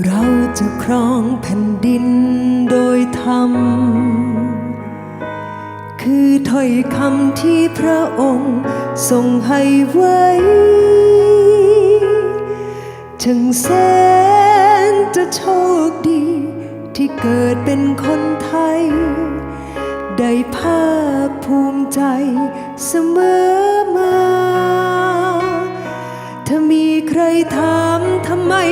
เราจะครองแผ่นดินโดยธรรม คือถ้อยคำที่พระองค์ทรงให้ไว้ถึงแสนจะโชคดีที่เกิดเป็นคนไทย ได้ภาคภูมิใจเสมอมา ถ้ามีใครทำ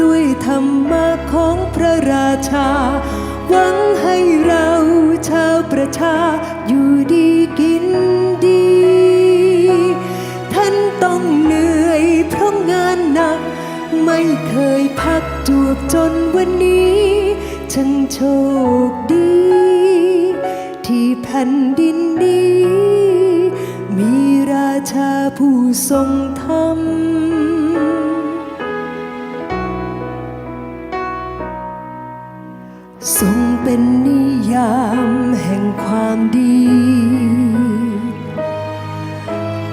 ด้วยธรรมะของพระราชา หวังให้เราชาวประชาอยู่ดีกินดี ท่านต้องเหนื่อยเพราะงานหนัก ไม่เคยพักจวบจนวันนี้ช่างโชคดี ที่แผ่นดินนี้ มีราชาผู้ทรงธรรม ทรงเป็นนิยามแห่งความดี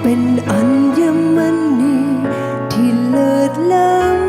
เป็นอัญมณีที่เลิศล้ำ